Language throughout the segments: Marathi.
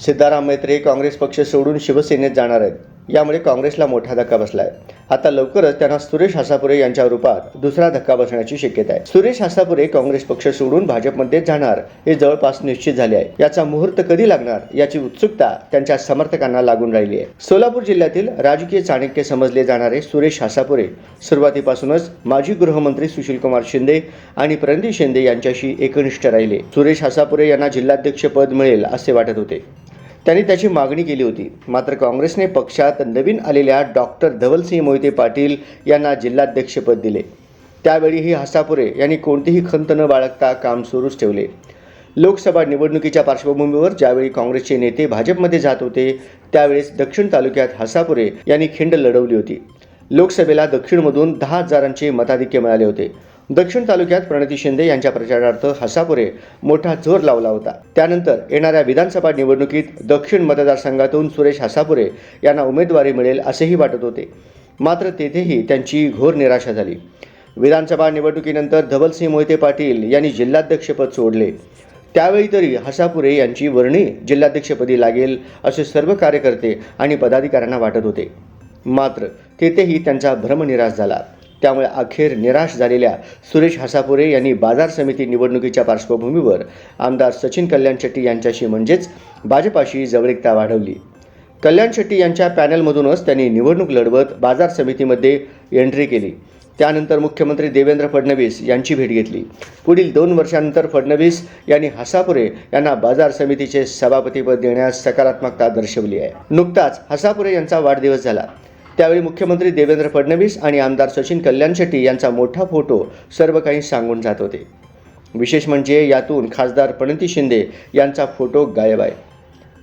सिद्धाराम मैत्रे काँग्रेस पक्ष सोडून शिवसेनेत जाणार आहेत. यामुळे काँग्रेसला मोठा धक्का बसलाय. आता लवकरच त्यांना सुरेश हासापुरे यांच्या रूपात दुसरा धक्का बसण्याची शक्यता आहे. सुरेश हासापुरे काँग्रेस पक्ष सोडून भाजपमध्ये जाणार हे जवळपास निश्चित झाले आहे. याचा मुहूर्त कधी लागणार याची उत्सुकता त्यांच्या समर्थकांना लागून राहिली आहे. सोलापूर जिल्ह्यातील राजकीय चाणक्य समजले जाणारे सुरेश हासापुरे सुरुवातीपासूनच माजी गृहमंत्री सुशीलकुमार शिंदे आणि प्रणिती शिंदे यांच्याशी एकनिष्ठ राहिले. सुरेश हासापुरे यांना जिल्हाध्यक्ष पद मिळेल असे वाटत होते. त्यांनी त्याची मागणी केली होती. मात्र काँग्रेसने पक्षात नवीन आलेल्या डॉक्टर धवलसिंह मोहिते पाटील यांना जिल्हाध्यक्षपद दिले. त्यावेळीही हसापुरे यांनी कोणतीही खंत न बाळगता काम सुरूच ठेवले. लोकसभा निवडणुकीच्या पार्श्वभूमीवर ज्यावेळी काँग्रेसचे नेते भाजपमध्ये जात होते त्यावेळेस दक्षिण तालुक्यात हसापुरे यांनी खिंड लढवली होती. लोकसभेला दक्षिणमधून दहा हजारांचे मताधिक्य मिळाले होते. दक्षिण तालुक्यात प्रणती शिंदे यांच्या प्रचारार्थ हसापुरे मोठा जोर लावला होता. त्यानंतर येणाऱ्या विधानसभा निवडणुकीत दक्षिण मतदारसंघातून सुरेश हसापुरे यांना उमेदवारी मिळेल असेही वाटत होते. मात्र तेथेही त्यांची घोर निराशा झाली. विधानसभा निवडणुकीनंतर धवलसिंह मोहिते पाटील यांनी जिल्हाध्यक्षपद सोडले. त्यावेळी तरी हसापुरे यांची वर्णी जिल्हाध्यक्षपदी लागेल असे सर्व कार्यकर्ते आणि पदाधिकाऱ्यांना वाटत होते. मात्र तेथेही त्यांचा भ्रमनिराश झाला. त्यामुळे अखेर निराश झालेल्या सुरेश हसापुरे यांनी बाजार समिती निवडणुकीच्या पार्श्वभूमीवर आमदार सचिन कल्याण शेट्टी यांच्याशी म्हणजेच भाजपाशी जवळिकता वाढवली. कल्याण शेट्टी यांच्या पॅनलमधूनच त्यांनी निवडणूक लढवत बाजार समितीमध्ये एंट्री केली. त्यानंतर मुख्यमंत्री देवेंद्र फडणवीस यांची भेट घेतली. पुढील दोन वर्षानंतर फडणवीस यांनी हसापुरे यांना बाजार समितीचे सभापतीपद देण्यास सकारात्मकता दर्शवली आहे. नुकताच हसापुरे यांचा वाढदिवस झाला. त्यावेळी मुख्यमंत्री देवेंद्र फडणवीस आणि आमदार सचिन कल्याण शेट्टी यांचा मोठा फोटो सर्व काही सांगून जात होते. विशेष म्हणजे यातून खासदार प्रणिती शिंदे यांचा फोटो गायब आहे.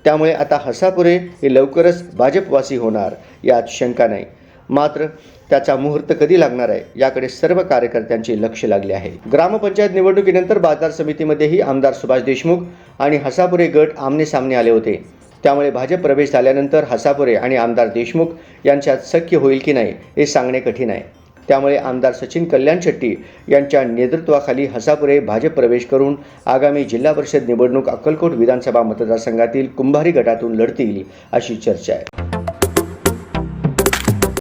त्यामुळे आता हसापुरे हे लवकरच भाजपवासी होणार यात शंका नाही. मात्र त्याचा मुहूर्त कधी लागणार आहे याकडे सर्व कार्यकर्त्यांचे लक्ष लागले आहे. ग्रामपंचायत निवडणुकीनंतर बाजार समितीमध्येही आमदार सुभाष देशमुख आणि हसापुरे गट आमने सामने आले होते. त्यामुळे भाजप प्रवेश झाल्यानंतर हसापुरे आणि आमदार देशमुख यांच्यात सख्य होईल की नाही हे सांगणे कठीण आहे. त्यामुळे आमदार सचिन कल्याण शेट्टी यांच्या नेतृत्वाखाली हसापुरे भाजप प्रवेश करून आगामी जिल्हा परिषद निवडणूक अक्कलकोट विधानसभा मतदारसंघातील कुंभारी गटातून लढतील अशी चर्चा आहे.